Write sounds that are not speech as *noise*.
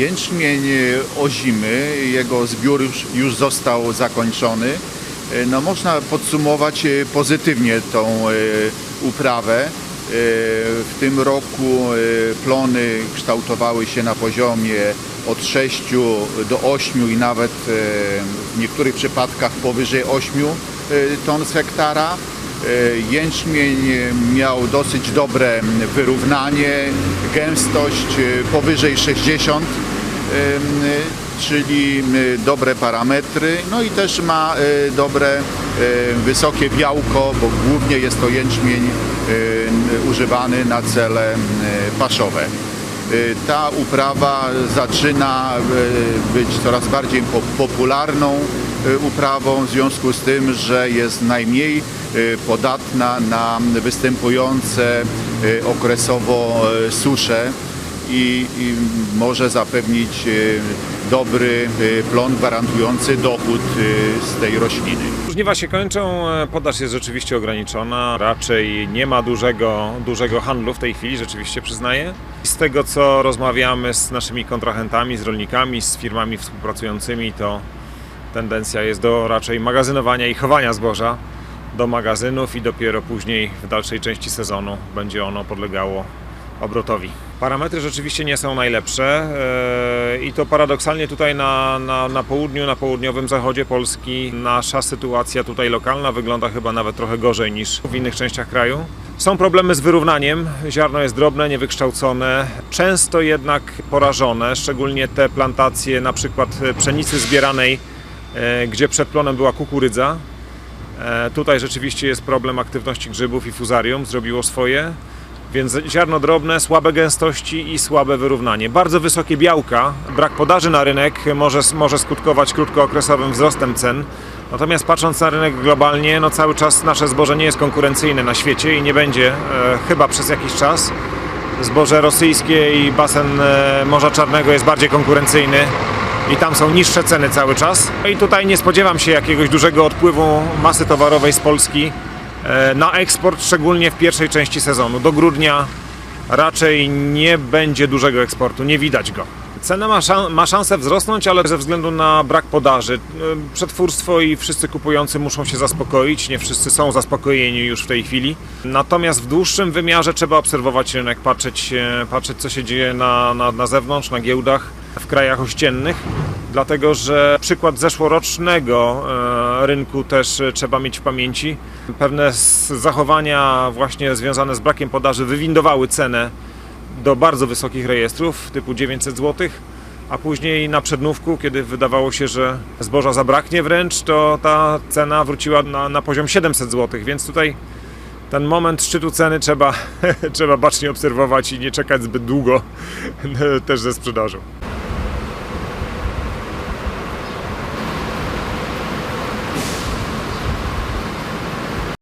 Jęczmień ozimy, jego zbiór już, już został zakończony. E, No, można podsumować e, pozytywnie tą e, uprawę. W tym roku plony kształtowały się na poziomie od 6 do 8 i nawet w niektórych przypadkach powyżej 8 e, ton z hektara. Jęczmień miał dosyć dobre wyrównanie, gęstość powyżej 60, em, czyli dobre parametry, no i też ma e, dobre, wysokie białko, bo głównie jest to jęczmień używany na cele paszowe. E, Ta uprawa zaczyna e, być coraz bardziej po- popularną uprawą w związku z tym, że jest najmniej podatna na występujące okresowo susze i, i może zapewnić e, dobry e, plon gwarantujący dochód e, z tej rośliny. Żniwa się kończą, podaż jest rzeczywiście ograniczona. Raczej nie ma dużego, dużego handlu w tej chwili, rzeczywiście przyznaję. Z tego co rozmawiamy z naszymi kontrahentami, z rolnikami, z firmami współpracującymi, to tendencja jest do raczej magazynowania i chowania zboża do magazynów i dopiero później w dalszej części sezonu będzie ono podlegało obrotowi. Parametry rzeczywiście nie są najlepsze e, i to paradoksalnie tutaj na, na, na południu, na południowym zachodzie Polski nasza sytuacja tutaj lokalna wygląda chyba nawet trochę gorzej niż w innych częściach kraju. Są problemy z wyrównaniem, ziarno jest drobne, niewykształcone, często jednak porażone, szczególnie te plantacje na przykład pszenicy zbieranej, e, gdzie przed plonem była kukurydza, E, Tutaj rzeczywiście jest problem aktywności grzybów i fuzarium, zrobiło swoje. Więc ziarno drobne, słabe gęstości i słabe wyrównanie. Bardzo wysokie białka, brak podaży na rynek może, może skutkować krótkookresowym wzrostem cen. Natomiast patrząc na rynek globalnie, no cały czas nasze zboże nie jest konkurencyjne na świecie i nie będzie e, chyba przez jakiś czas. Zboże rosyjskie i basen e, Morza Czarnego jest bardziej konkurencyjny i tam są niższe ceny cały czas. No I tutaj nie spodziewam się jakiegoś dużego odpływu masy towarowej z Polski na eksport, szczególnie w pierwszej części sezonu. Do grudnia raczej nie będzie dużego eksportu, nie widać go. Cena ma, szan- ma szansę wzrosnąć, ale ze względu na brak podaży. e, Przetwórstwo i wszyscy kupujący muszą się zaspokoić. Nie wszyscy są zaspokojeni już w tej chwili. Natomiast w dłuższym wymiarze trzeba obserwować rynek, patrzeć, e, patrzeć co się dzieje na, na, na zewnątrz, na giełdach, w krajach ościennych. Dlatego, że przykład zeszłorocznego e, rynku też e, trzeba mieć w pamięci. Pewne zachowania właśnie związane z brakiem podaży wywindowały cenę do bardzo wysokich rejestrów, typu 900 zł, a później na przednówku, kiedy wydawało się, że zboża zabraknie wręcz, to ta cena wróciła na, na poziom 700 zł, więc tutaj ten moment szczytu ceny trzeba, *laughs* trzeba bacznie obserwować i nie czekać zbyt długo *laughs* też ze sprzedażą.